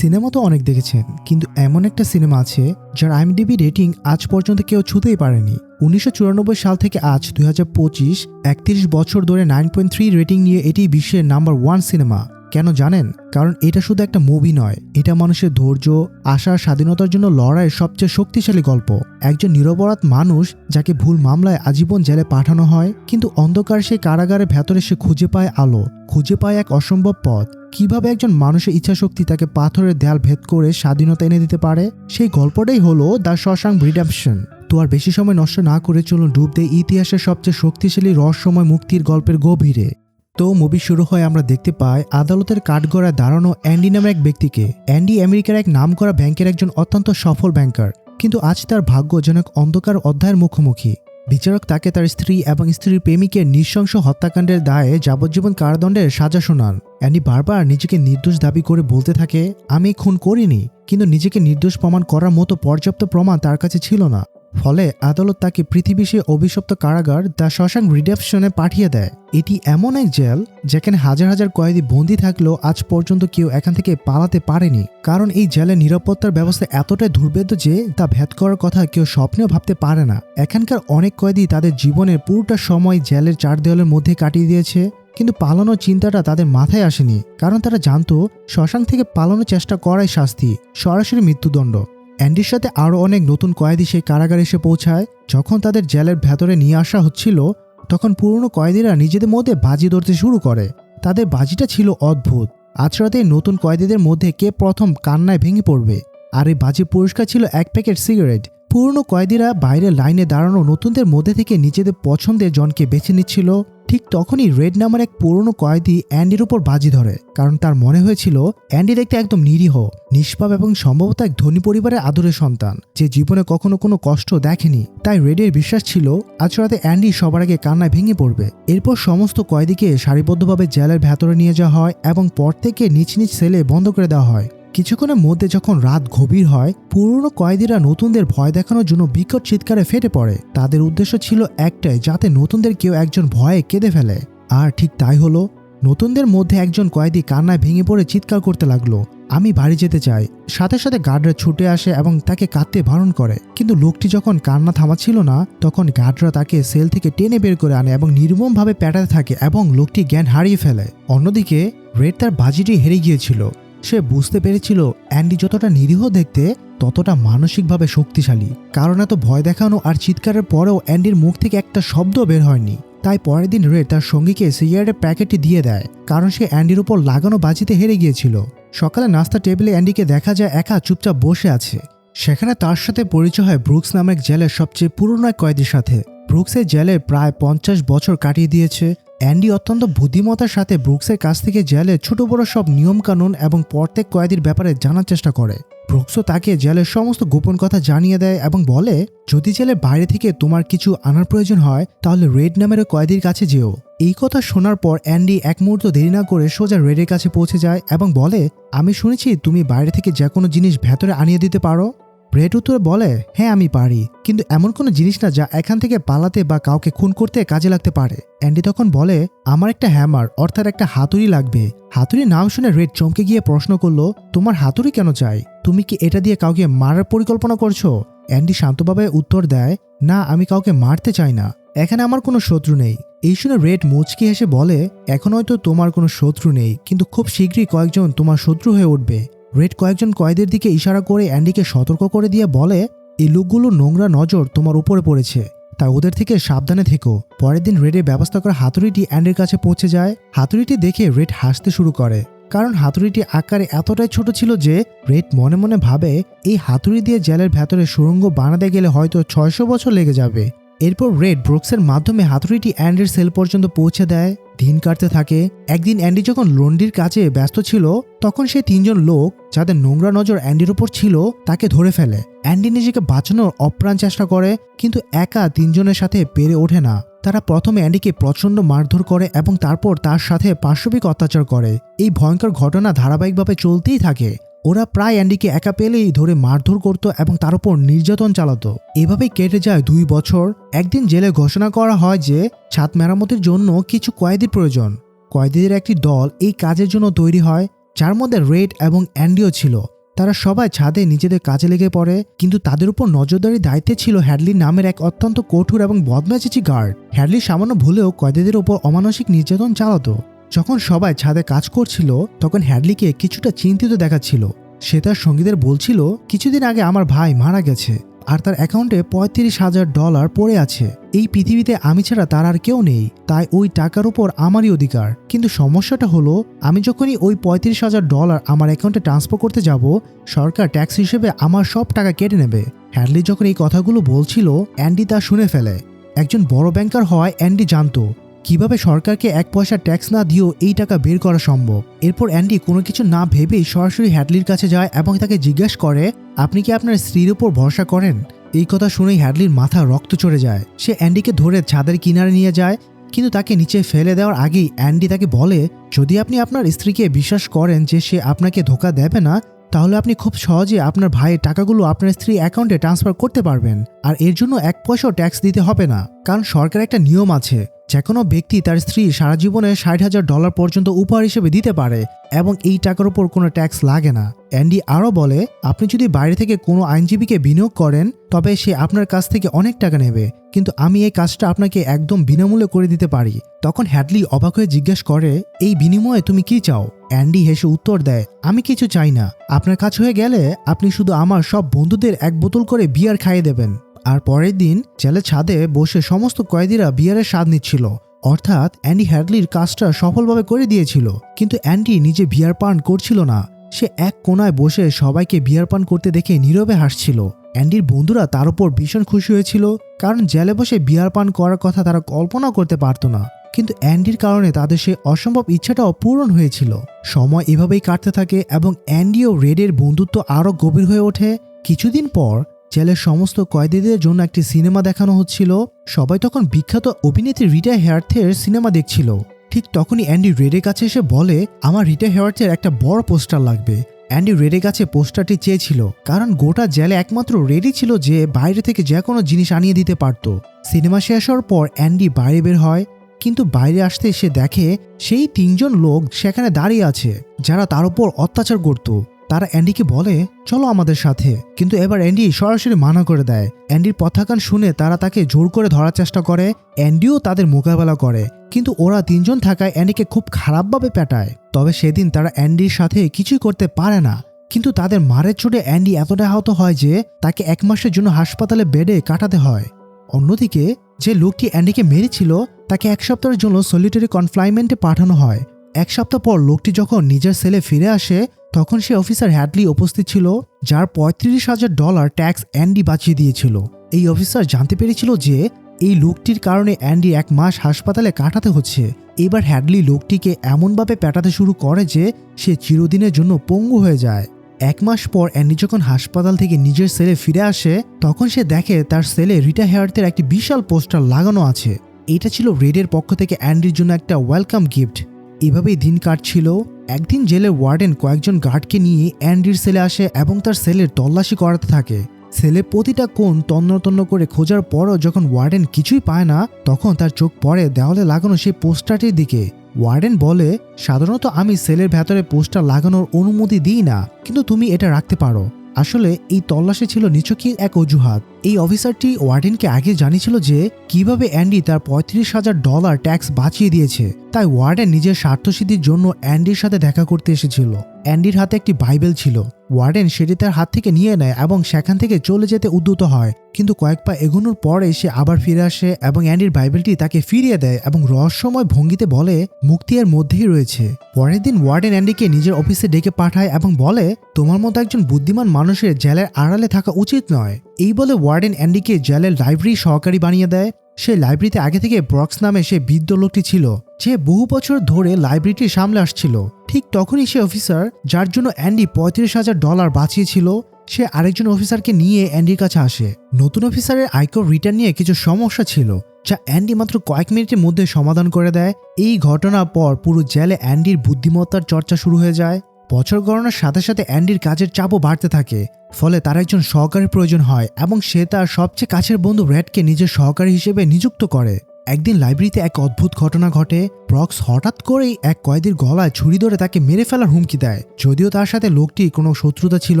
Cinema তো অনেক দেখেছেন, কিন্তু এমন একটা সিনেমা আছে যার আইএমডিবি রেটিং আজ পর্যন্ত কেউ ছুতেই পারেনি। উনিশশো চুরানব্বই সাল থেকে আজ দুই হাজার পঁচিশ, একত্রিশ বছর ধরে নাইন পয়েন্ট থ্রি রেটিং নিয়ে এটি বিশ্বের নাম্বার ওয়ান সিনেমা। কেন জানেন? কারণ এটা শুধু একটা মুভি নয়, এটা মানুষের ধৈর্য আশার স্বাধীনতার জন্য লড়াইয়ের সবচেয়ে শক্তিশালী গল্প। একজন নিরপরাধ মানুষ যাকে ভুল মামলায় আজীবন জেলে পাঠানো হয়, কিন্তু অন্ধকার সেই কারাগারের ভেতরে সে খুঁজে পায় আলো। খুঁজে পায় এক অসম্ভব পথ। কীভাবে একজন মানুষের ইচ্ছাশক্তি তাকে পাথরের দেয়াল ভেদ করে স্বাধীনতা এনে দিতে পারে? সেই গল্পটাই হলো দ্য শশাং রিডামশন তো আর বেশি সময় নষ্ট না করে চলুন ডুব দিয়ে ইতিহাসের সবচেয়ে শক্তিশালী রহস্যময় মুক্তির গল্পের গভীরে। তো মুভি শুরু হয় আমরা দেখতে পাই আদালতের কাঠগড়ায় দাঁড়ানো অ্যান্ডি নামের এক ব্যক্তিকে। অ্যান্ডি আমেরিকার এক নাম করা ব্যাংকের একজন অত্যন্ত সফল ব্যাংকার। কিন্তু আজ তার ভাগ্য যেন এক অন্ধকার অধ্যায়ের মুখোমুখি। বিচারক তাকে তার স্ত্রী এবং স্ত্রীর প্রেমিকের নৃশংস হত্যাকাণ্ডের দায়ে যাবজ্জীবন কারাদণ্ডের সাজা শোনান। অ্যানি বারবার নিজেকে নির্দোষ দাবি করে বলতে থাকে, আমি খুন করিনি, কিন্তু নিজেকে নির্দোষ প্রমাণ করার মতো পর্যাপ্ত প্রমাণ তার কাছে ছিল না। ফলে আদালত তাকে পৃথিবী সে অভিশপ্ত কারাগার দ্য শশাং রিডেপশনে পাঠিয়ে দেয়। এটি এমন এক জেল যেখানে হাজার হাজার কয়েদি বন্দী থাকলেও আজ পর্যন্ত কেউ এখান থেকে পালাতে পারেনি। কারণ এই জেলের নিরাপত্তার ব্যবস্থা এতটাই দুর্বেদ্য যে তা ভেদ করার কথা কেউ স্বপ্নেও ভাবতে পারে না। এখানকার অনেক কয়েদি তাদের জীবনের পুরোটা সময় জেলের চার দেওয়ালের মধ্যে কাটিয়ে দিয়েছে, কিন্তু পালানোর চিন্তাটা তাদের মাথায় আসেনি। কারণ তারা জানতো শ্মশান থেকে পালানোর চেষ্টা করাই শাস্তি, সরাসরি মৃত্যুদণ্ড। অ্যান্ডির সাথে আরও অনেক নতুন কয়েদি সেই কারাগারে এসে পৌঁছায়। যখন তাদের জেলের ভেতরে নিয়ে আসা হচ্ছিল, তখন পুরনো কয়েদিরা নিজেদের মধ্যে বাজি ধরতে শুরু করে। তাদের বাজিটা ছিল অদ্ভুত। আজ রাতে নতুন কয়েদিদের মধ্যে কে প্রথম কান্নায় ভেঙে পড়বে? আর এই বাজির পুরস্কার ছিল এক প্যাকেট সিগারেট। পুরনো কয়েদিরা বাইরে লাইনে দাঁড়ানো নতুনদের মধ্যে থেকে নিজেদের পছন্দের জনকে বেছে নিচ্ছিল। ঠিক তখনই রেড নামের এক পুরনো কয়েদি অ্যান্ডির উপর বাজি ধরে, কারণ তার মনে হয়েছিল অ্যান্ডি দেখতে একদম নিরীহ, নিষ্পাপ এবং সম্ভবত এক ধনী পরিবারের আদরের সন্তান, যে জীবনে কখনো কোনো কষ্ট দেখেনি। তাই রেডের বিশ্বাস ছিল, আজ রাতে অ্যান্ডি সবার আগে কান্নায় ভেঙে পড়বে। এরপর সমস্ত কয়েদিকে সারিবদ্ধভাবে জেলের ভেতরে নিয়ে যাওয়া হয় এবং পর থেকে নিচ নিচ সেলে বন্ধ করে দেওয়া হয়। কিছুক্ষণের মধ্যে যখন রাত গভীর হয়, পুরনো কয়েদিরা নতুনদের ভয় দেখানোর জন্য বিকট চিৎকারে ফেটে পড়ে। তাদের উদ্দেশ্য ছিল একটাই, যাতে নতুনদের কেউ একজন ভয়ে কেঁদে ফেলে। আর ঠিক তাই হলো, নতুনদের মধ্যে একজন কয়েদি কান্নায় ভেঙে পড়ে চিৎকার করতে লাগল। আমি বাড়ি যেতে চাই। সাথে সাথে গার্ডরা ছুটে আসে এবং তাকে কাঁদতে বারণ করে। কিন্তু লোকটি যখন কান্না থামাচ্ছিল না, তখন গার্ডরা তাকে সেল থেকে টেনে বের করে আনে এবং নির্মমভাবে প্যাটাতে থাকে এবং লোকটি জ্ঞান হারিয়ে ফেলে। অন্যদিকে, রেড তার বাজিটি হেরে গিয়েছিল। সে বুঝতে পেরেছিল অ্যান্ডি যতটা নিরীহ দেখতে, ততটা মানসিকভাবে শক্তিশালী। কারণ এত ভয় দেখানো আর চিৎকারের পরেও অ্যান্ডির মুখ থেকে একটা শব্দ বের হয়নি। তাই পরের দিন রেড তার সঙ্গীকে সিগারেটের প্যাকেটটি দিয়ে দেয়, কারণ সে অ্যান্ডির উপর লাগানো বাজিতে হেরে গিয়েছিল। সকালে নাস্তা টেবিলে অ্যান্ডিকে দেখা যায় একা চুপচাপ বসে আছে। সেখানে তার সাথে পরিচয় হয় ব্রুকস নামের জেলের সবচেয়ে পুরনো কয়েদির সাথে। ব্রুকসের জেলে প্রায় পঞ্চাশ বছর কাটিয়ে দিয়েছে। অ্যান্ডি অত্যন্ত বুদ্ধিমতার সাথে ব্রুকসের কাছ থেকে জেলে ছোট বড় সব নিয়মকানুন এবং প্রত্যেক কয়েদির ব্যাপারে জানার চেষ্টা করে। ব্রুকসও তাকে জেলের সমস্ত গোপন কথা জানিয়ে দেয় এবং বলে, যদি জেলের বাইরে থেকে তোমার কিছু আনার প্রয়োজন হয়, তাহলে রেড নামের কয়েদির কাছে যেও। এই কথা শোনার পর অ্যান্ডি এক মুহূর্ত দেরি না করে সোজা রেডের কাছে পৌঁছে যায় এবং বলে, আমি শুনেছি তুমি বাইরে থেকে যে কোনো জিনিস ভেতরে আনিয়ে দিতে পারো। ব্রেড উত্তরে বলে হ্যাঁ আমি পারি। কিন্তু এমন কোনো জিনিস না যা এখান থেকে পালাতে বা কাউকে খুন করতে কাজে লাগতে পারে। অ্যান্ডি তখন বলে, আমার একটা হ্যামার অর্থাৎ একটা হাতুড়ি লাগবে। হাতুড়ির নাম শুনে রেড চমকে গিয়ে প্রশ্ন করল, তোমার হাতুড়ি কেন চাই? তুমি কি এটা দিয়ে কাউকে মারার পরিকল্পনা করছ? অ্যান্ডি শান্তভাবে উত্তর দেয়, না, আমি কাউকে মারতে চাই না। এখানে আমার কোনো শত্রু নেই। এই শুনে রেড মুচকি হেসে বলে, এখন হয়তো তোমার কোনো শত্রু নেই, কিন্তু খুব শীঘ্রই কয়েকজন তোমার শত্রু হয়ে উঠবে। রেড কয়েকজন কয়েদের দিকে ইশারা করে অ্যান্ডিকে সতর্ক করে দিয়ে বলে, এই লোকগুলো নোংরা নজর তোমার উপরে পড়েছে। তাই ওদের থেকে সাবধানে থেকো। পরের দিন রেডের ব্যবস্থা করা হাতুড়িটি অ্যান্ডের কাছে পৌঁছে যায়। হাতুড়িটি দেখে রেড হাসতে শুরু করে। কারণ হাতুড়িটি আকারে এতটাই ছোট ছিল যে রেড মনে মনে ভাবে, এই হাতুড়ি দিয়ে জেলের ভেতরে সুড়ঙ্গ বানাতে গেলে হয়তো ছয়শো বছর লেগে যাবে। এরপর রেড ব্রুকসের মাধ্যমে হাতুড়িটি অ্যান্ডের সেল পর্যন্ত পৌঁছে দেয়। দিন কাটতে থাকে। একদিন অ্যান্ডি যখন লন্ডির কাছে ব্যস্ত ছিল, তখন সেই তিনজন লোক যাদের নোংরা নজর অ্যান্ডির উপর ছিল, তাকে ধরে ফেলে। অ্যান্ডি নিজেকে বাঁচানোর অপ্রাণ চেষ্টা করে, কিন্তু একা তিনজনের সাথে পেরে ওঠে না। তারা প্রথমে অ্যান্ডিকে প্রচণ্ড মারধর করে এবং তারপর তার সাথে পার্শ্ববিক অত্যাচার করে। এই ভয়ঙ্কর ঘটনা ধারাবাহিকভাবে চলতেই থাকে। ওরা প্রায় অ্যান্ডিকে একা পেলেই ধরে মারধর করত এবং তার উপর নির্যাতন চালাতো। এভাবেই কেটে যায় দুই বছর। একদিন জেলে ঘোষণা করা হয় যে ছাদ মেরামতের জন্য কিছু কয়েদির প্রয়োজন। কয়েদিদের একটি দল এই কাজের জন্য তৈরি হয়, যার মধ্যে রেড এবং অ্যান্ডিও ছিল। তারা সবাই ছাদে নিজেদের কাজে লেগে পড়ে, কিন্তু তাদের উপর নজরদারি দায়িত্বে ছিল হ্যাডলি নামের এক অত্যন্ত কঠোর এবং বদমেজাজি গার্ড। হ্যাডলি সামান্য ভুলেও কয়েদিদের উপর অমানসিক নির্যাতন চালাতো। যখন সবাই ছাদে কাজ করছিল, তখন হ্যাডলিকে কিছুটা চিন্তিত দেখাচ্ছিল। সে তার সঙ্গীদের বলছিল, কিছুদিন আগে আমার ভাই মারা গেছে, আর তার অ্যাকাউন্টে পঁয়ত্রিশ হাজার ডলার পড়ে আছে। এই পৃথিবীতে আমি ছাড়া তার আর কেউ নেই, তাই ওই টাকার উপর আমারই অধিকার। কিন্তু সমস্যাটা হলো, আমি যখনই ওই পঁয়ত্রিশ হাজার ডলার আমার অ্যাকাউন্টে ট্রান্সফার করতে যাব, সরকার ট্যাক্স হিসেবে আমার সব টাকা কেটে নেবে। হ্যাডলি যখন এই কথাগুলো বলছিল, অ্যান্ডি তা শুনে ফেলে। একজন বড় ব্যাংকার হওয়ায় অ্যান্ডি জানতো কীভাবে সরকারকে এক পয়সা ট্যাক্স না দিয়েও এই টাকা বের করা সম্ভব? এরপর অ্যান্ডি কোনো কিছু না ভেবেই সরাসরি হ্যাডলির কাছে যায় এবং তাকে জিজ্ঞেস করে, আপনি কি আপনার স্ত্রীর উপর ভরসা করেন? এই কথা শুনেই হ্যাডলির মাথা রক্ত চড়ে যায়। সে অ্যান্ডিকে ধরে ছাদের কিনারে নিয়ে যায়, কিন্তু তাকে নিচে ফেলে দেওয়ার আগেই অ্যান্ডি তাকে বলে, যদি আপনি আপনার স্ত্রীকে বিশ্বাস করেন যে সে আপনাকে ধোকা দেবে না, তাহলে আপনি খুব সহজে আপনার ভাইয়ের টাকাগুলো আপনার স্ত্রী অ্যাকাউন্টে ট্রান্সফার করতে পারবেন। আর এর জন্য এক পয়সাও ট্যাক্স দিতে হবে না, কারণ সরকার একটা নিয়ম আছে। যে কোনো ব্যক্তি তার স্ত্রী সারা জীবনে ষাট হাজার ডলার পর্যন্ত উপহার হিসেবে দিতে পারে এবং এই টাকার উপর কোনো ট্যাক্স লাগে না। অ্যান্ডি আরও বলে, আপনি যদি বাইরে থেকে কোনো আইনজীবীকে বিনিয়োগ করেন, তবে সে আপনার কাছ থেকে অনেক টাকা নেবে। কিন্তু আমি এই কাজটা আপনাকে একদম বিনামূল্যে করে দিতে পারি। তখন হ্যাডলি অবাক হয়ে জিজ্ঞেস করে, এই বিনিময়ে তুমি কি চাও? অ্যান্ডি হেসে উত্তর দেয়, আমি কিছু চাই না। আপনার কাজ হয়ে গেলে আপনি শুধু আমার সব বন্ধুদের এক বোতল করে বিয়ার খাইয়ে দেবেন। আর পরের দিন জেলের ছাদে বসে সমস্ত কয়েদিরা বিয়ারের স্বাদ নিচ্ছিল। অর্থাৎ অ্যান্ডি হ্যাডলির কাজটা সফলভাবে করে দিয়েছিল। কিন্তু অ্যান্ডি নিজে বিয়ার পান করছিল না। সে এক কোনায় বসে সবাইকে বিয়ার পান করতে দেখে নীরবে হাসছিল। অ্যান্ডির বন্ধুরা তার উপর ভীষণ খুশি হয়েছিল, কারণ জেলে বসে বিয়ার পান করার কথা তারা কল্পনা করতে পারতো না। কিন্তু অ্যান্ডির কারণে তাদের সেই অসম্ভব ইচ্ছাটাও পূরণ হয়েছিল। সময় এভাবেই কাটতে থাকে এবং অ্যান্ডি ও রেডের বন্ধুত্ব আরও গভীর হয়ে ওঠে। কিছুদিন পর জেলের সমস্ত কয়েদিদের জন্য একটি সিনেমা দেখানো হচ্ছিল। সবাই তখন বিখ্যাত অভিনেত্রী রিটা হেয়ার্থের সিনেমা দেখছিল। ঠিক তখনই অ্যান্ডি রেডের কাছে এসে বলে, আমার রিটা হেয়ার্থের একটা বড় পোস্টার লাগবে। অ্যান্ডি রেডের কাছে পোস্টারটি চেয়েছিল, কারণ গোটা জেলে একমাত্র রেডি ছিল যে বাইরে থেকে যে কোনো জিনিস আনিয়ে দিতে পারত। সিনেমা শেষ হওয়ার পর অ্যান্ডি বাইরে বের হয়, কিন্তু বাইরে আসতে সে দেখে সেই তিনজন লোক সেখানে দাঁড়িয়ে আছে, যারা তার উপর অত্যাচার করত। তারা অ্যান্ডিকে বলে, চলো আমাদের সাথে। কিন্তু এবার অ্যান্ডি সরাসরি মানা করে দেয়। অ্যান্ডির পথাকান শুনে তারা তাকে জোর করে ধরার চেষ্টা করে, অ্যান্ডিও তাদের মোকাবেলা করে। কিন্তু ওরা তিনজন থাকায় অ্যান্ডিকে খুব খারাপভাবে পেটায়। তবে সেদিন তারা অ্যান্ডির সাথে কিছুই করতে পারে না। কিন্তু তাদের মারের চোটে অ্যান্ডি এতটা আহত হয় যে, তাকে এক মাসের জন্য হাসপাতালে বেডে কাটাতে হয়। অন্যদিকে, যে লোকটি অ্যান্ডিকে মেরেছিল, তাকে এক সপ্তাহের জন্য সলিটারি কনফ্লাইনমেন্টে পাঠানো হয়। এক সপ্তাহ পর লোকটি যখন নিজের সেলে ফিরে আসে, তখন সে অফিসার হ্যাডলি উপস্থিত ছিল, যার পঁয়ত্রিশ হাজার ডলার ট্যাক্স অ্যান্ডি বাঁচিয়ে দিয়েছিল। এই অফিসার জানতে পেরেছিল যে, এই লোকটির কারণে অ্যান্ডি এক মাস হাসপাতালে কাটাতে হচ্ছে। এবার হ্যাডলি লোকটিকে এমনভাবে পেটাতে শুরু করে যে, সে চিরদিনের জন্য পঙ্গু হয়ে যায়। এক মাস পর অ্যান্ডি যখন হাসপাতাল থেকে নিজের সেলে ফিরে আসে, তখন সে দেখে তার সেলে রিটা হেয়ার্থের একটি বিশাল পোস্টার লাগানো আছে। এটা ছিল রেডের পক্ষ থেকে অ্যান্ডির জন্য একটা ওয়েলকাম গিফট। এভাবেই দিন কাটছিল। একদিন জেলের ওয়ার্ডেন কয়েকজন গার্ডকে নিয়ে অ্যান্ডির সেলে আসে এবং তার সেলের তল্লাশি করাতে থাকে। সেলে প্রতিটা কোণ তন্ন তন্ন করে খোঁজার পরও যখন ওয়ার্ডেন কিছুই পায় না, তখন তার চোখ পড়ে দেওয়ালে লাগানো সেই পোস্টারটির দিকে। ওয়ার্ডেন বলে, সাধারণত আমি সেলের ভেতরে পোস্টার লাগানোর অনুমতি দিই না, কিন্তু তুমি এটা রাখতে পারো। আসলে এই তল্লাশি ছিল নিছকই এক অজুহাত। এই অফিসারটি ওয়ার্ডেনকে আগে জানিয়েছিল যে কীভাবে অ্যান্ডি তার পঁয়ত্রিশ হাজার ডলার ট্যাক্স বাঁচিয়ে দিয়েছে। তাই ওয়ার্ডেন নিজের স্বার্থসিদ্ধির জন্য অ্যান্ডির সাথে দেখা করতে এসেছিল। অ্যান্ডির হাতে একটি বাইবেল ছিল। ওয়ার্ডেন সেটি তার হাত থেকে নিয়ে নেয় এবং সেখান থেকে চলে যেতে উদ্যত হয়। কিন্তু কয়েক পা এগোনোর পরে সে আবার ফিরে আসে এবং অ্যান্ডির বাইবেলটি তাকে ফিরিয়ে দেয় এবং রহস্যময় ভঙ্গিতে বলে, মুক্তি এর মধ্যেই রয়েছে। পরের দিন ওয়ার্ডেন অ্যান্ডিকে নিজের অফিসে ডেকে পাঠায় এবং বলে, তোমার মতো একজন বুদ্ধিমান মানুষের জেলের আড়ালে থাকা উচিত নয়। এই বলে ওয়ার্ডেন অ্যান্ডিকে জেলের লাইব্রেরি সহকারী বানিয়ে দেয়। সে লাইব্রেরিতে আগে থেকে ব্রক্স নামে সে বৃদ্ধ লোকটি ছিল। যে বহু বছর ধরে লাইব্রেরিটি সামলে আসছিল। ঠিক তখনই সে অফিসার, যার জন্য অ্যান্ডি পঁয়ত্রিশ হাজার ডলার বাঁচিয়েছিল, সে আরেকজন অফিসারকে নিয়ে অ্যান্ডির কাছে আসে। নতুন অফিসারের আয়কর রিটার্ন নিয়ে কিছু সমস্যা ছিল, যা অ্যান্ডি মাত্র কয়েক মিনিটের মধ্যে সমাধান করে দেয়। এই ঘটনার পর পুরো জেলে অ্যান্ডির বুদ্ধিমত্তার চর্চা শুরু হয়ে যায়। বছর গণনার সাথে সাথে অ্যান্ডির কাজের চাপও বাড়তে থাকে, ফলে তার একজন সহকারী প্রয়োজন হয় এবং সে তার সবচেয়ে কাছের বন্ধু র্যাডকে নিজের সহকারী হিসেবে নিযুক্ত করে। একদিন লাইব্রেরিতে এক অদ্ভুত ঘটনা ঘটে। ব্রক্স হঠাৎ করেই এক কয়েদির গলায় ছুরি ধরে তাকে মেরে ফেলার হুমকি দেয়। যদিও তার সাথে লোকটি কোনো শত্রুতা ছিল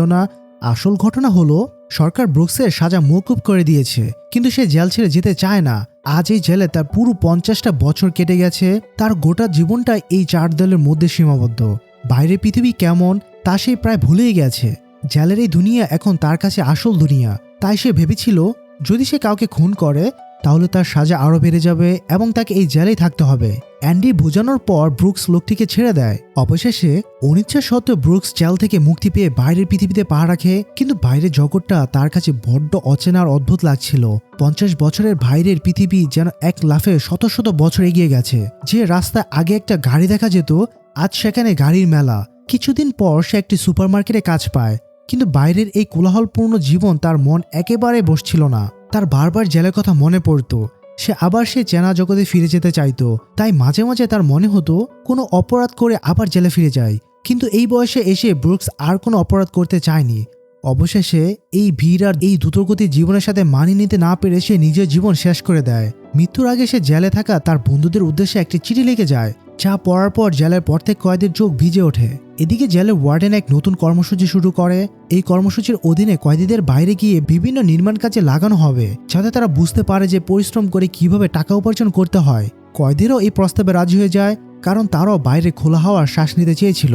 না, আসল ঘটনা হলো, সরকার ব্রুকসের সাজা মৌকুব করে দিয়েছে, কিন্তু সে জেল ছেড়ে যেতে চায় না। আজ এই জেলে তার পুরো পঞ্চাশটা বছর কেটে গেছে, তার গোটা জীবনটা এই চার দলের মধ্যে সীমাবদ্ধ। বাইরে পৃথিবী কেমন, তা সে প্রায় ভুলেই গেছে। জেলের এই দুনিয়া এখন তার কাছে আসল দুনিয়া। তাই সে ভেবেছিল, যদি সে কাউকে খুন করে, তাহলে তার সাজা আরও বেড়ে যাবে এবং তাকে এই জেলেই থাকতে হবে। অ্যান্ডি বোঝানোর পর ব্রুকস লোকটিকে ছেড়ে দেয়। অবশেষে, অনিচ্ছা সত্ত্বেও ব্রুকস জেল থেকে মুক্তি পেয়ে বাইরের পৃথিবীতে পা রাখে, কিন্তু বাইরের জগৎটা তার কাছে বড্ড অচেনা আর অদ্ভুত লাগছিল। পঞ্চাশ বছরের বাইরের পৃথিবী যেন এক লাফে শত শত বছর এগিয়ে গেছে। যে রাস্তায় আগে একটা গাড়ি দেখা যেত আজ সেখানে গাড়ির মেলা। কিছুদিন পর সে একটি সুপারমার্কেটে কাজ পায়। কিন্তু বাইরের এই কোলাহলপূর্ণ জীবন তার মন একেবারে বসছিল না। তার বারবার জেলের কথা মনে পড়তো। সে আবার সে চেনা জগতে ফিরে যেতে চাইতো। তাই মাঝে মাঝে তার মনে হতো, কোনো অপরাধ করে আবার জেলে ফিরে যায়। কিন্তু এই বয়সে এসে ব্রুকস আর কোনো অপরাধ করতে চায়নি। অবশেষে এই ভিড় আর এই দ্রুতগতির জীবনের সাথে মানিয়ে নিতে না পেরে সে নিজের জীবন শেষ করে দেয়। মৃত্যুর আগে সে জেলে থাকা তার বন্ধুদের উদ্দেশ্যে একটি চিঠি লিখে যায়। যা পড়ার পর জেলের প্রত্যেক কয়েদের চোখ ভিজে ওঠে। এদিকে জেলের ওয়ার্ডেন এক নতুন কর্মসূচি শুরু করে। এই কর্মসূচির অধীনে কয়েদিদের বাইরে গিয়ে বিভিন্ন নির্মাণ কাজে লাগানো হবে, যাতে তারা বুঝতে পারে যে পরিশ্রম করে কীভাবে টাকা উপার্জন করতে হয়। কয়েদিরও এই প্রস্তাবে রাজি হয়ে যায়, কারণ তারাও বাইরে খোলা হওয়ার শ্বাস নিতে চেয়েছিল।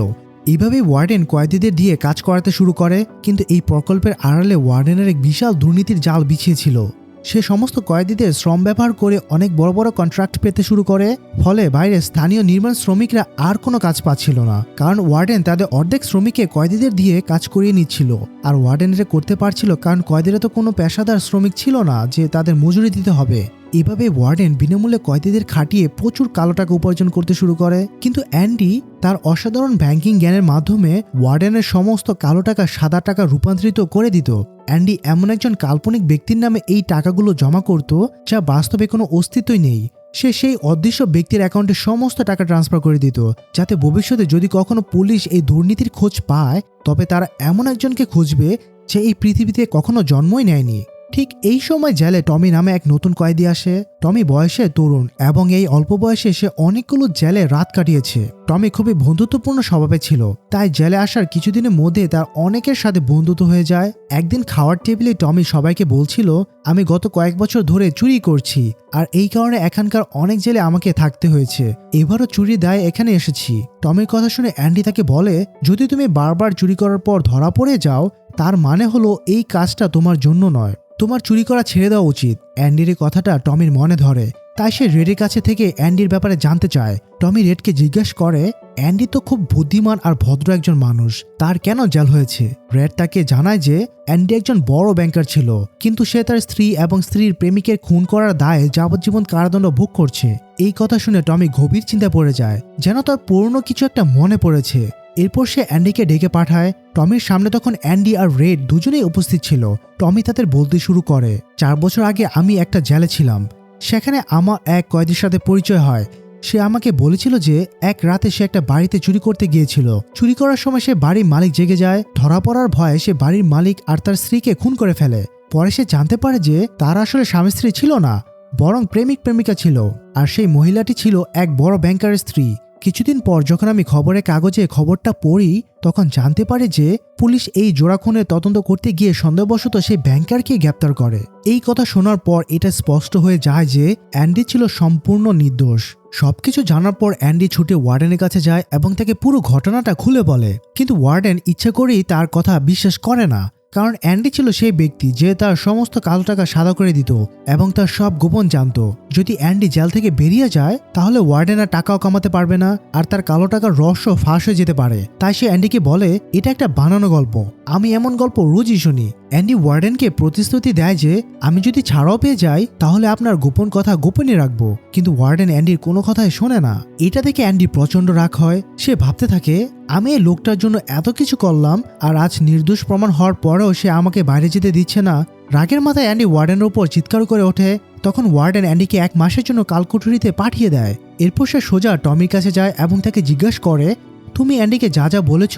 এইভাবেই ওয়ার্ডেন কয়েদিদের দিয়ে কাজ করাতে শুরু করে, কিন্তু এই প্রকল্পের আড়ালে ওয়ার্ডেনের এক বিশাল দুর্নীতির জাল বিছিয়েছিল সে সমস্ত কয়েদিদের শ্রম ব্যবহার করে অনেক বড় বড় কন্ট্রাক্ট পেতে শুরু করে, ফলে বাইরে স্থানীয় নির্মাণ শ্রমিকরা আর কোনো কাজ পাচ্ছিল না, কারণ ওয়ার্ডেন তাদের অর্ধেক শ্রমিককে কয়েদিদের দিয়ে কাজ করিয়ে নিচ্ছিল। আর ওয়ার্ডেন এটা করতে পারছিল, কারণ কয়েদিরা তো কোনো পেশাদার শ্রমিক ছিল না যে তাদের মজুরি দিতে হবে। এভাবে ওয়ার্ডেন বিনামূল্যে কয়েদিদের খাটিয়ে প্রচুর কালো টাকা উপার্জন করতে শুরু করে। কিন্তু অ্যান্ডি তার অসাধারণ ব্যাংকিং জ্ঞানের মাধ্যমে ওয়ার্ডেনের সমস্ত কালো টাকা সাদা টাকা রূপান্তরিত করে দিত। অ্যান্ডি এমন একজন কাল্পনিক ব্যক্তির নামে এই টাকাগুলো জমা করত, যা বাস্তবে কোনো অস্তিত্বই নেই। সে সেই অদৃশ্য ব্যক্তির অ্যাকাউন্টে সমস্ত টাকা ট্রান্সফার করে দিত, যাতে ভবিষ্যতে যদি কখনো পুলিশ এই দুর্নীতির খোঁজ পায়, তবে তারা এমন একজনকে খুঁজবে, যে এই পৃথিবীতে কখনো জন্মই নেয়নি। ঠিক এই সময় জেলে টমি নামে এক নতুন কয়েদি আসে। টমি বয়সে তরুণ এবং এই অল্প বয়সে সে অনেকগুলো জেলে রাত কাটিয়েছে। টমি খুবই বন্ধুত্বপূর্ণ স্বভাবে ছিল, তাই জেলে আসার কিছুদিনের মধ্যে তার অনেকের সাথে বন্ধুত্ব হয়ে যায়। একদিন খাওয়ার টেবিলে টমি সবাইকে বলছিল, আমি গত কয়েক বছর ধরে চুরি করছি, আর এই কারণে এখানকার অনেক জেলে আমাকে থাকতে হয়েছে। এবারও চুরি দায় এখানে এসেছি। টমির কথা শুনে অ্যান্ডি তাকে বলে, যদি তুমি বারবার চুরি করার পর ধরা পড়ে যাও, তার মানে হলো এই কাজটা তোমার জন্য নয়। তোমার চুরি করা ছেড়ে দেওয়া উচিত। অ্যান্ডির কথাটা টমির মনে ধরে। তাই সে রেডের কাছে থেকে অ্যান্ডির ব্যাপারে জানতে চায়। টমি রেডকে জিজ্ঞেস করে, অ্যান্ডি তো খুব বুদ্ধিমান আর ভদ্র একজন মানুষ। তার কেন জেল হয়েছে? রেড তাকে জানায় যে, অ্যান্ডি একজন বড় ব্যাংকার ছিল, কিন্তু সে তার স্ত্রী এবং স্ত্রীর প্রেমিকের খুন করার দায়ে যাবজ্জীবন কারাদণ্ড ভোগ করছে। এই কথা শুনে টমি গভীর চিন্তা পড়ে যায়। যেন তার পুরনো কিছু একটা মনে পড়েছে। এরপর সে অ্যান্ডিকে ডেকে পাঠায়। টমির সামনে তখন অ্যান্ডি আর রেড দুজনেই উপস্থিত ছিল। টমি তাদের বলতে শুরু করে, চার বছর আগে আমি একটা জেলে ছিলাম। সেখানে আমার এক কয়েদির সাথে পরিচয় হয়। সে আমাকে বলেছিল যে এক রাতে সে একটা বাড়িতে চুরি করতে গিয়েছিল। চুরি করার সময় সে বাড়ির মালিক জেগে যায়। ধরা পড়ার ভয়ে সে বাড়ির মালিক আর তার স্ত্রীকে খুন করে ফেলে। পরে সে জানতে পারে যে তার আসলে স্বামী স্ত্রী ছিল না, বরং প্রেমিক প্রেমিকা ছিল। আর সেই মহিলাটি ছিল এক বড় ব্যাংকারের স্ত্রী। কিছুদিন পর যখন আমি খবরের কাগজে খবরটা পড়ি, তখন জানতে পারে যে পুলিশ এই জোড়া খুনের তদন্ত করতে গিয়ে সন্দেহবশত সেই ব্যাংকারকে গ্রেপ্তার করে। এই কথা শোনার পর এটা স্পষ্ট হয়ে যায় যে অ্যান্ডি ছিল সম্পূর্ণ নির্দোষ। সবকিছু জানার পর অ্যান্ডি ছুটে ওয়ার্ডেনের কাছে যায় এবং তাকে পুরো ঘটনাটা খুলে বলে। কিন্তু ওয়ার্ডেন ইচ্ছে করেই তার কথা বিশ্বাস করে না। কারণ অ্যান্ডি ছিল সেই ব্যক্তি যে তার সমস্ত কালো টাকা সাদা করে দিত এবং তার সব গোপন জানতো। যদি অ্যান্ডি জেল থেকে বেরিয়ে যায়, তাহলে ওয়ার্ডেন টাকাও কামাতে পারবে না আর তার কালো টাকার রহস্য ফাঁস হয়ে যেতে পারে। তাই সে অ্যান্ডিকে বলে, এটা একটা বানানো গল্প। আমি এমন গল্প রোজই শুনি। অ্যান্ডি ওয়ার্ডেনকে প্রতিশ্রুতি দেয় যে, আমি যদি ছাড়াও পেয়ে যাই, তাহলে আপনার গোপন কথা গোপনে রাখব। কিন্তু ওয়ার্ডেন অ্যান্ডির কোনো কথাই শোনে না। এটা থেকে অ্যান্ডি প্রচণ্ড রাগ হয়। সে ভাবতে থাকে, আমি এই লোকটার জন্য এত কিছু করলাম আর আজ নির্দোষ প্রমাণ হওয়ার পরেও সে আমাকে বাইরে যেতে দিচ্ছে না। রাগের মাথায় অ্যান্ডি ওয়ার্ডেনের ওপর চিৎকার করে ওঠে, তখন ওয়ার্ডেন অ্যান্ডিকে এক মাসের জন্য কালকুঠুরিতে পাঠিয়ে দেয়। এরপর সে সোজা টমির কাছে যায় এবং তাকে জিজ্ঞাসা করে, তুমি অ্যান্ডিকে যা যা বলেছ,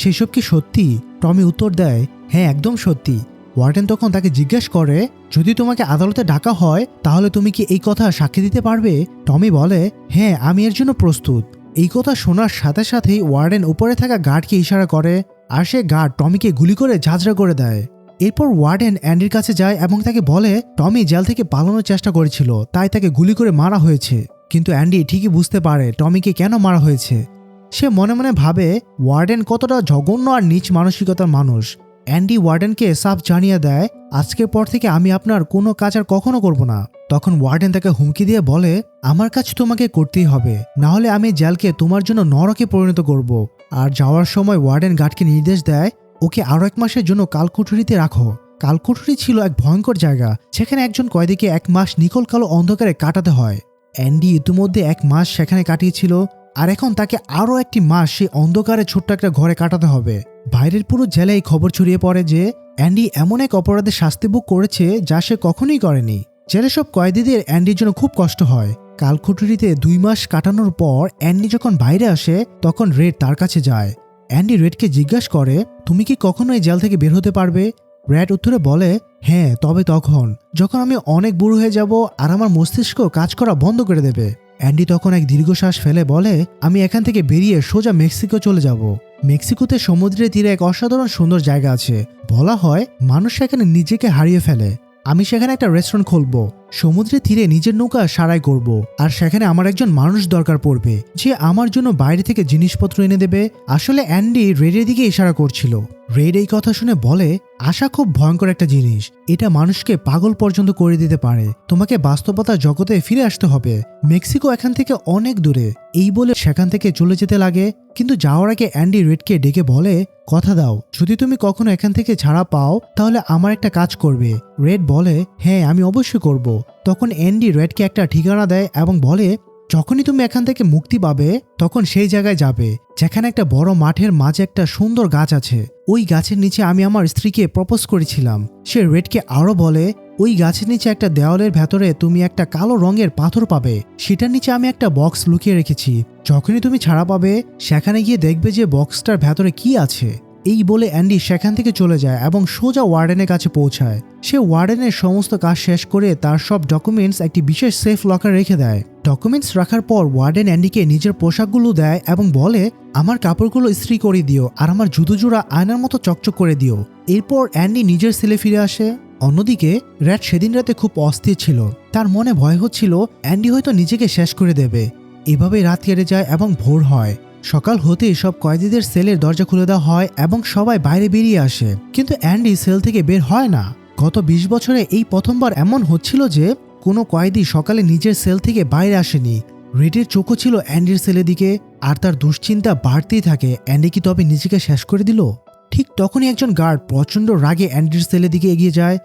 সেসব কি সত্যি? টমি উত্তর দেয় হ্যাঁ একদম সত্যি। ওয়ার্ডেন তখন তাকে জিজ্ঞেস করে, যদি তোমাকে আদালতে ডাকা হয়, তাহলে তুমি কি এই কথা সাক্ষী দিতে পারবে? টমি বলে হ্যাঁ আমি এর জন্য প্রস্তুত। এই কথা শোনার সাথে সাথেই ওয়ার্ডেন উপরে থাকা গার্ডকে ইশারা করে আর সে গার্ড টমিকে গুলি করে ঝাঁঝরা করে দেয়। এরপর ওয়ার্ডেন অ্যান্ডির কাছে যায় এবং তাকে বলে, টমি জেল থেকে পালানোর চেষ্টা করেছিল, তাই তাকে গুলি করে মারা হয়েছে। কিন্তু অ্যান্ডি ঠিকই বুঝতে পারে টমিকে কেন মারা হয়েছে। সে মনে মনে ভাবে, ওয়ার্ডেন কতটা জঘন্য আর নিচ মানসিকতার মানুষ। অ্যান্ডি ওয়ার্ডেনকে সাফ জানিয়ে দেয়, আজকের পর থেকে আমি আপনার কোনো কাজ আর কখনো করব না। তখন ওয়ার্ডেন তাকে হুমকি দিয়ে বলে, আমার কাজ তোমাকে করতেই হবে না হলে আমি জেলকে তোমার জন্য নরকে পরিণত করব। আর যাওয়ার সময় ওয়ার্ডেন গার্ডকে নির্দেশ দেয়, ওকে আরও এক মাসের জন্য কালকুঠুরিতে রাখো। কালকুঠুরি ছিল এক ভয়ঙ্কর জায়গা, যেখানে একজন কয়েদিকে এক মাস নিকল কালো অন্ধকারে কাটাতে হয়। অ্যান্ডি ইতিমধ্যে এক মাস সেখানে কাটিয়েছিল, আর এখন তাকে আরও একটি মাস সেই অন্ধকারে ছোট্ট একটা ঘরে কাটাতে হবে। বাইরের পুরো জেলে এই খবর ছড়িয়ে পড়ে যে, অ্যান্ডি এমন এক অপরাধে শাস্তি ভোগ করেছে যা সে কখনোই করেনি। জেলে সব কয়েদিদের অ্যান্ডির জন্য খুব কষ্ট হয়। কালকুটুরিতে দুই মাস কাটানোর পর অ্যান্ডি যখন বাইরে আসে, তখন রেড তার কাছে যায়। অ্যান্ডি রেডকে জিজ্ঞাসা করে, তুমি কি কখনো এই জেল থেকে বের হতে পারবে? র্যাড উত্তরে বলে হ্যাঁ তবে তখন। যখন আমি অনেক বুড়ো হয়ে যাব আর আমার মস্তিষ্ক কাজ করা বন্ধ করে দেবে। অ্যান্ডি তখন এক দীর্ঘশ্বাস ফেলে বলে, আমি এখান থেকে বেরিয়ে সোজা মেক্সিকো চলে যাব। মেক্সিকোতে সমুদ্রের তীরে এক অসাধারণ সুন্দর জায়গা আছে। বলা হয়, মানুষ সেখানে নিজেকে হারিয়ে ফেলে। আমি সেখানে একটা রেস্টুরেন্ট খুলব। সমুদ্রের তীরে নিজের নৌকা সারাই করব, আর সেখানে আমার একজন মানুষ দরকার পড়বে, যে আমার জন্য বাইরে থেকে জিনিসপত্র এনে দেবে। আসলে অ্যান্ডি রেডের দিকে ইশারা করছিল। রেড এই কথা শুনে বলে, আশা খুব ভয়ঙ্কর একটা জিনিস। এটা মানুষকে পাগল পর্যন্ত করে দিতে পারে। তোমাকে বাস্তবতার জগতে ফিরে আসতে হবে। মেক্সিকো এখান থেকে অনেক দূরে। এই বলে সেখান থেকে চলে যেতে লাগে। কিন্তু যাওয়ার আগে অ্যান্ডি রেডকে ডেকে বলে, কথা দাও। যদি তুমি কখনো এখান থেকে ছাড়া পাও, তাহলে আমার একটা কাজ করবে। রেড বলে হ্যাঁ আমি অবশ্যই করব। তখন অ্যান্ডি রেডকে একটা ঠিকানা দেয় এবং বলে, যখনই তুমি এখান থেকে মুক্তি পাবে, তখন সেই জায়গায় যাবে, যেখানে একটা বড় মাঠের মাঝে একটা সুন্দর গাছ আছে। ওই গাছের নিচে আমি আমার স্ত্রীকে প্রপোজ করেছিলাম। সে রেডকে আরও বলে, ওই গাছের নিচে একটা দেওয়ালের ভেতরে তুমি একটা কালো রঙের পাথর পাবে। সেটার নিচে আমি একটা বক্স লুকিয়ে রেখেছি। যখনই তুমি ছাড়া পাবে, সেখানে গিয়ে দেখবে যে বক্সটার ভেতরে কি আছে। এই বলে অ্যান্ডি সেখান থেকে চলে যায় এবং সোজা ওয়ার্ডেনের কাছে পৌঁছায়। সে ওয়ার্ডেনের সমস্ত কাজ শেষ করে তার সব ডকুমেন্টস একটি বিশেষ সেফ লকার রেখে দেয়। ডকুমেন্টস রাখার পর ওয়ার্ডেন অ্যান্ডিকে নিজের পোশাকগুলো দেয় এবং বলে, আমার কাপড়গুলো ইস্ত্রি করে দিও আর আমার জুতো জোড়া আয়নার মতো চকচক করে দিও। এরপর অ্যান্ডি নিজের সেলে ফিরে আসে। অন্যদিকে র্যাট সেদিন রাতে খুব অস্থির ছিল। তার মনে ভয় হচ্ছিল, অ্যান্ডি হয়তো নিজেকে শেষ করে দেবে। এভাবে রাত কেটে যায় এবং ভোর হয়। সকাল হতেই সব কয়েদিদের সেলের দরজা খুলে দেওয়া হয় এবং সবাই বাইরে বেরিয়ে আসে। কিন্তু অ্যান্ডি সেল থেকে বের হয় না। গত ২০ বছরে এই প্রথমবার এমন হচ্ছিল যে, কোনো কয়েদি সকালে নিজের সেল থেকে বাইরে আসেনি। রেডের চোখও ছিল অ্যান্ডির সেলের দিকে, আর তার দুশ্চিন্তা বাড়তেই থাকে। অ্যান্ডি কি তবে নিজেকে শেষ করে দিল? ঠিক তখনই একজন গার্ড প্রচণ্ড রাগে অ্যান্ডির সেলের দিকে এগিয়ে যায়।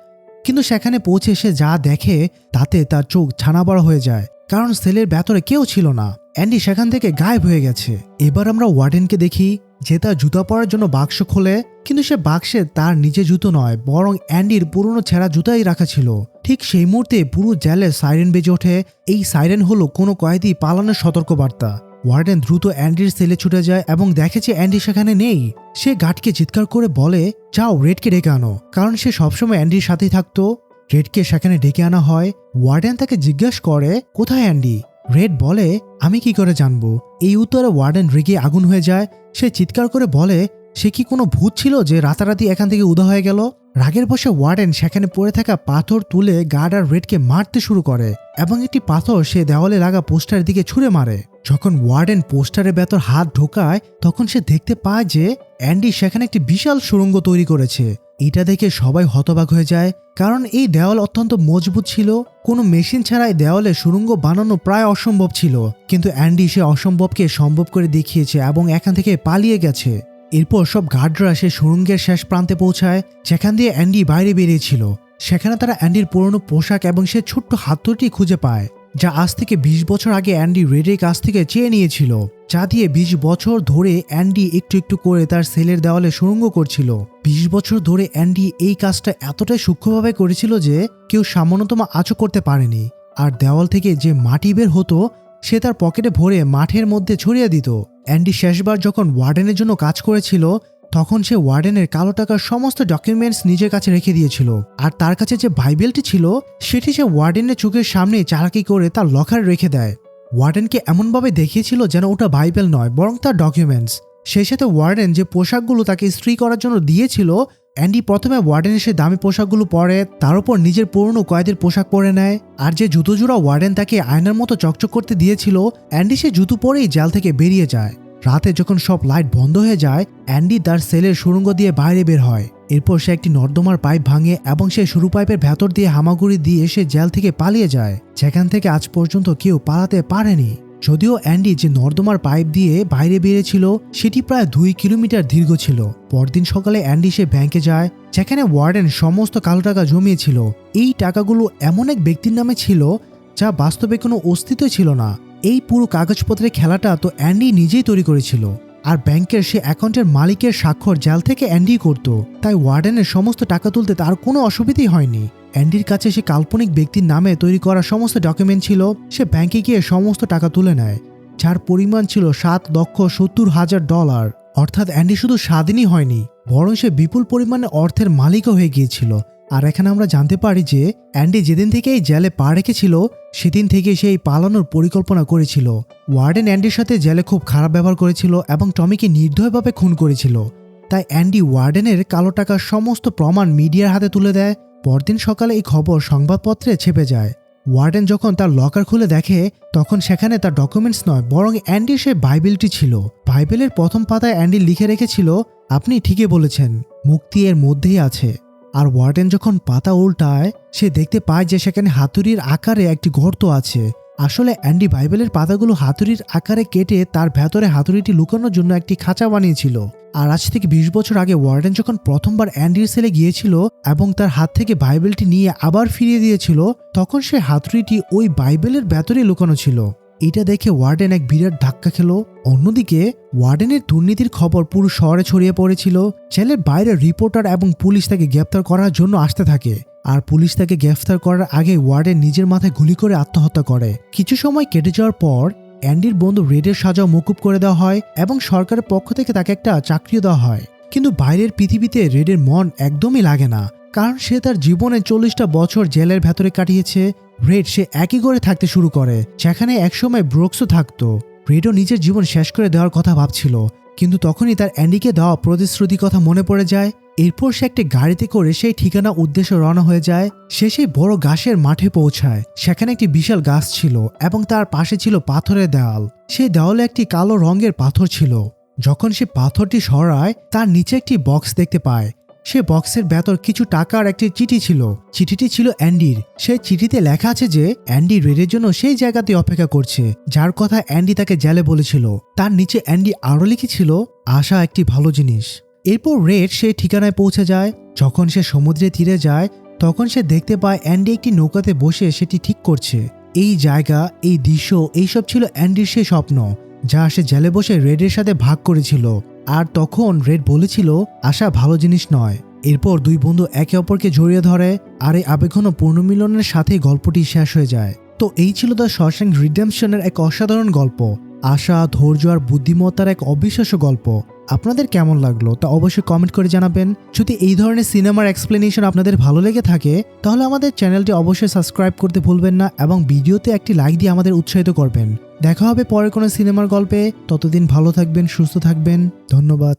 কিন্তু সেখানে পৌঁছে সে যা দেখে, তাতে তার চোখ ছানা বড় হয়ে যায়। কারণ সেলের ভেতরে কেউ ছিল না। অ্যান্ডি সেখান থেকে গায়েব হয়ে গেছে। এবার আমরা ওয়ার্ডেনকে দেখি, যে তার জুতা পরার জন্য বাক্স খোলে, কিন্তু সে বাক্সে তার নিজে জুতো নয়, বরং অ্যান্ডির পুরনো ছেঁড়া জুতাই রাখা ছিল। ঠিক সেই মুহূর্তে পুরো জেলে সাইরেন বেজে ওঠে। এই সাইরেন হলো কোনো কয়েদি পালানোর সতর্কবার্তা। ওয়ার্ডেন দ্রুত অ্যান্ডির সেলে ছুটে যায় এবং দেখে যে অ্যান্ডি সেখানে নেই। সে গার্ডকে চিৎকার করে বলে, যাও রেডকে ডেকে আনো। কারণ সে সবসময় অ্যান্ডির সাথেই থাকতো। রেডকে সেখানে ডেকে আনা হয়। ওয়ার্ডেন তাকে জিজ্ঞাসা করে, কোথায় অ্যান্ডি? রেড বলে, আমি কি করে জানব? এই উত্তরে ওয়ার্ডেন রেগে আগুন হয়ে যায়। সে চিৎকার করে বলে, সে কি কোনো ভূত ছিল যে রাতারাতি এখান থেকে উদা হয়ে গেল? রাগের বসে ওয়ার্ডেন সেখানে পড়ে থাকা পাথর তুলে গার্ড আর রেডকে মারতে শুরু করে এবং একটি পাথর সে দেওয়ালে লাগা পোস্টারের দিকে ছুঁড়ে মারে। যখন ওয়ার্ডেন পোস্টারের ভেতর হাত ঢোকায়, তখন সে দেখতে পায় যে অ্যান্ডি সেখানে একটি বিশাল সুড়ঙ্গ তৈরি করেছে। এটা দেখে সবাই হতবাক হয়ে যায়, কারণ এই দেওয়াল অত্যন্ত মজবুত ছিল। কোনো মেশিন ছাড়াই দেওয়ালে সুড়ঙ্গ বানানো প্রায় অসম্ভব ছিল। কিন্তু অ্যান্ডি সে অসম্ভবকে সম্ভব করে দেখিয়েছে এবং এখান থেকে পালিয়ে গেছে। এরপর সব গার্ডরা সে সুড়ঙ্গের শেষ প্রান্তে পৌঁছায়, যেখান দিয়ে অ্যান্ডি বাইরে বেরিয়েছিল। সেখানে তারা অ্যান্ডির পুরনো পোশাক এবং সে ছোট্ট হাতুড়িটি খুঁজে পায়। যা আজ থেকে ২০ বছর আগে অ্যান্ডি রেডের কাছ থেকে চেয়ে নিয়েছিল, যা দিয়ে ২০ বছর ধরে অ্যান্ডি একটু একটু করে তার সেলের দেওয়ালে সুরঙ্গ করছিল। ২০ বছর ধরে অ্যান্ডি এই কাজটা এতটাই সূক্ষ্মভাবে করেছিল যে কেউ সামান্যতম আঁচও করতে পারেনি। আর দেওয়াল থেকে যে মাটি বের হতো, সে তার পকেটে ভরে মাঠের মধ্যে ছড়িয়ে দিত। অ্যান্ডি শেষবার যখন ওয়ার্ডেনের জন্য কাজ করেছিল তখন সে ওয়ার্ডেনের কালো টাকার সমস্ত ডকুমেন্টস নিজের কাছে রেখে দিয়েছিল। আর তার কাছে যে বাইবেলটি ছিল, সেটি সে ওয়ার্ডেনের চোখের সামনে চালাকি করে তার লকারে রেখে দেয়। ওয়ার্ডেনকে এমনভাবে দেখিয়েছিল যেন ওটা বাইবেল নয়, বরং তার ডকুমেন্টস সেই সাথে ওয়ার্ডেন যে পোশাকগুলো তাকে ইস্ত্রি করার জন্য দিয়েছিল, অ্যান্ডি প্রথমে ওয়ার্ডেনের সে দামি পোশাকগুলো পরে, তার উপর নিজের পুরনো কয়েদের পোশাক পরে নেয়। আর যে জুতো জোড়া ওয়ার্ডেন তাকে আয়নার মতো চকচক করতে দিয়েছিল, অ্যান্ডি সে জুতো পরেই জাল থেকে বেরিয়ে যায়। রাতে যখন সব লাইট বন্ধ হয়ে যায়, অ্যান্ডি তার সেলের সুরঙ্গ দিয়ে বাইরে বের হয়। এরপর সে একটি নর্দমার পাইপ ভাঙে এবং সে সরু পাইপের ভেতর দিয়ে হামাগুড়ি দিয়ে সে জেল থেকে পালিয়ে যায়। যেখান থেকে আজ পর্যন্ত কেউ পালাতে পারেনি। যদিও অ্যান্ডি যে নর্দমার পাইপ দিয়ে বাইরে বেরিয়েছিল, সেটি প্রায় দুই কিলোমিটার দীর্ঘ ছিল। পরদিন সকালে অ্যান্ডি সে ব্যাংকে যায়, যেখানে ওয়ার্ডেন সমস্ত কালো টাকা জমিয়েছিল। এই টাকাগুলো এমন এক ব্যক্তির নামে ছিল, যা বাস্তবে কোনো অস্তিত্ব ছিল না। এই পুরো কাগজপত্রের খেলাটা তো অ্যান্ডি নিজেই তৈরি করেছিল। আর ব্যাংকের সে অ্যাকাউন্টের মালিকের স্বাক্ষর জাল থেকে অ্যান্ডি করত। তাই ওয়ার্ডেনের সমস্ত টাকা তুলতে তার কোনো অসুবিধাই হয়নি। অ্যান্ডির কাছে সে কাল্পনিক ব্যক্তির নামে তৈরি করা সমস্ত ডকুমেন্ট ছিল, সে ব্যাংকে গিয়ে সমস্ত টাকা তুলে নেয়, যার পরিমাণ ছিল সাত লক্ষ সত্তর হাজার ডলার। অর্থাৎ অ্যান্ডি শুধু স্বাধীনই হয়নি, বরং সে বিপুল পরিমাণে অর্থের মালিকও হয়ে গিয়েছিল। আর এখানে আমরা জানতে পারি যে অ্যান্ডি যেদিন থেকে এই জেলে পা রেখেছিল, সেদিন থেকে সে এই পালানোর পরিকল্পনা করেছিল। ওয়ার্ডেন অ্যান্ডির সাথে জেলে খুব খারাপ ব্যবহার করেছিল এবং টমিকে নির্দয়ভাবে খুন করেছিল। তাই অ্যান্ডি ওয়ার্ডেনের কালো টাকার সমস্ত প্রমাণ মিডিয়ার হাতে তুলে দেয়। পরদিন সকালে এই খবর সংবাদপত্রে ছেপে যায়। ওয়ার্ডেন যখন তার লকার খুলে দেখে, তখন সেখানে তার ডকুমেন্টস নয়, বরং অ্যান্ডির সে বাইবেলটি ছিল। বাইবেলের প্রথম পাতায় অ্যান্ডি লিখে রেখেছিল, আপনি ঠিকই বলেছেন, মুক্তি এর মধ্যেই আছে। আর ওয়ার্ডেন যখন পাতা উল্টায়, সে দেখতে পায় যে সেখানে হাতুড়ির আকারে একটি গর্ত আছে। আসলে অ্যান্ডি বাইবেলের পাতাগুলো হাতুড়ির আকারে কেটে তার ভেতরে হাতুড়িটি লুকানোর জন্য একটি খাঁচা বানিয়েছিল। আর আজ থেকে বিশ বছর আগে ওয়ার্ডেন যখন প্রথমবার অ্যান্ডির সেলে গিয়েছিল এবং তার হাত থেকে বাইবেলটি নিয়ে আবার ফিরিয়ে দিয়েছিল, তখন সে হাতুড়িটি ওই বাইবেলের ভেতরে লুকানো ছিল। এটা দেখে ওয়ার্ডেন এক বিরাট ধাক্কা খেলো। অন্যদিকে, ওয়ার্ডেনের দুর্নীতির খবর পুরো শহরে ছড়িয়ে পড়েছিল। জেলের বাইরে রিপোর্টার এবং পুলিশ তাকে গ্রেপ্তার করার জন্য আসতে থাকে। আর পুলিশ তাকে গ্রেফতার করার আগে ওয়ার্ডেন নিজের মাথায় গুলি করে আত্মহত্যা করে। কিছু সময় কেটে যাওয়ার পর, অ্যান্ডির বন্ধু রেডের সাজাও মকুব করে দেওয়া হয় এবং সরকারের পক্ষ থেকে তাকে একটা চাকরিও দেওয়া হয়। কিন্তু বাইরের পৃথিবীতে রেডের মন একদমই লাগে না, কারণ সে তার জীবনে চল্লিশটা বছর জেলের ভেতরে কাটিয়েছে। রেড সে একই করে থাকতে শুরু করে। যেখানে একসময় ব্রোক্সও থাকতো। রেডও নিজের জীবন শেষ করে দেওয়ার কথা ভাবছিল। কিন্তু তখনই তার অ্যান্ডিকে দেওয়া প্রতিশ্রুতি কথা মনে পড়ে যায়। এরপর সে একটি গাড়িতে করে সেই ঠিকানা উদ্দেশ্যে রওনা হয়ে যায়। সে সেই বড় গাছের মাঠে পৌঁছায়। সেখানে একটি বিশাল গাছ ছিল এবং তার পাশে ছিল পাথরের দেওয়াল সেই দেওয়ালে একটি কালো রঙের পাথর ছিল। যখন সে পাথরটি সরায়, তার নিচে একটি বক্স দেখতে পায়। সে বক্সের ভেতর কিছু টাকার একটি চিঠি ছিল। চিঠিটি ছিল অ্যান্ডির। সেই চিঠিতে লেখা আছে যে, অ্যান্ডি রেডের জন্য সেই জায়গাতে অপেক্ষা করছে। যার কথা অ্যান্ডি তাকে জেলে বলেছিল। তার নিচে অ্যান্ডি আরও লিখেছিল, আশা একটি ভালো জিনিস। এরপর রেড সেই ঠিকানায় পৌঁছে যায়। যখন সে সমুদ্রে তীরে যায়, তখন সে দেখতে পায় অ্যান্ডি একটি নৌকাতে বসে সেটি ঠিক করছে। এই জায়গা, এই দৃশ্য, এইসব ছিল অ্যান্ডির সেই স্বপ্ন, যা সে জেলে বসে রেডের সাথে ভাগ করেছিল। আর তখন রেড বলেছিল, আশা ভালো জিনিস নয়। এরপর দুই বন্ধু একে অপরকে জড়িয়ে ধরে, আর এই আবেঘন পূর্ণমিলনের সাথেই গল্পটি শেষ হয়ে যায়। তো এই ছিল দ্য শশাঙ্ক রিডেমশনের এক অসাধারণ গল্প। আশা, ধৈর্য আর বুদ্ধিমত্তার এক অবিশ্বাস্য গল্প। আপনাদের কেমন লাগল তা অবশ্যই কমেন্ট করে জানাবেন। যদি এই ধরনের সিনেমার এক্সপ্লেনেশন আপনাদের ভালো লেগে থাকে, তাহলে আমাদের চ্যানেলটি অবশ্যই সাবস্ক্রাইব করতে ভুলবেন না এবং ভিডিওতে একটি লাইক দিয়ে আমাদের উৎসাহিত করবেন। দেখা হবে পরের কোনো সিনেমার গল্পে। ততদিন ভালো থাকবেন সুস্থ থাকবেন। ধন্যবাদ।